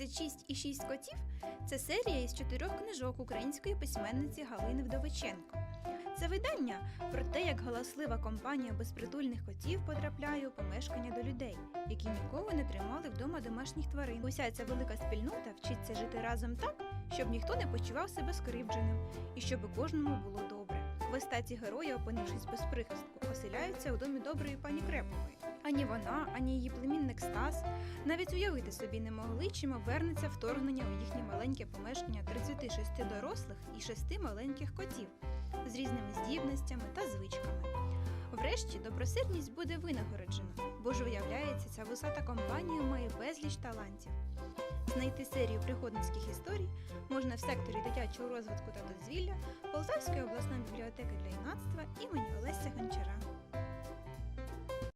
36,6 котів це серія із чотирьох книжок української письменниці Галини Вдовиченко. Це видання про те, як галаслива компанія безпритульних котів потрапляє у помешкання до людей, які ніколи не тримали вдома домашніх тварин. Уся ця велика спільнота вчиться жити разом так, щоб ніхто не почував себе скривдженим і щоб кожному було добре. В естаті герої, опинившись без прихистку, оселяються у домі доброї пані Крепової. Ані вона, ані її племінник Стас навіть уявити собі не могли, чим обернеться вторгнення у їхнє маленьке помешкання 36 дорослих і 6 маленьких котів з різними здібностями та звичками. Врешті добросердність буде винагороджена, бо ж виявляється, ця висота компанія має безліч талантів. Знайти серію пригодницьких історій можна в секторі дитячого розвитку та дозвілля Полтавської обласної бібліотеки для юнацтва імені Олеся Гончара.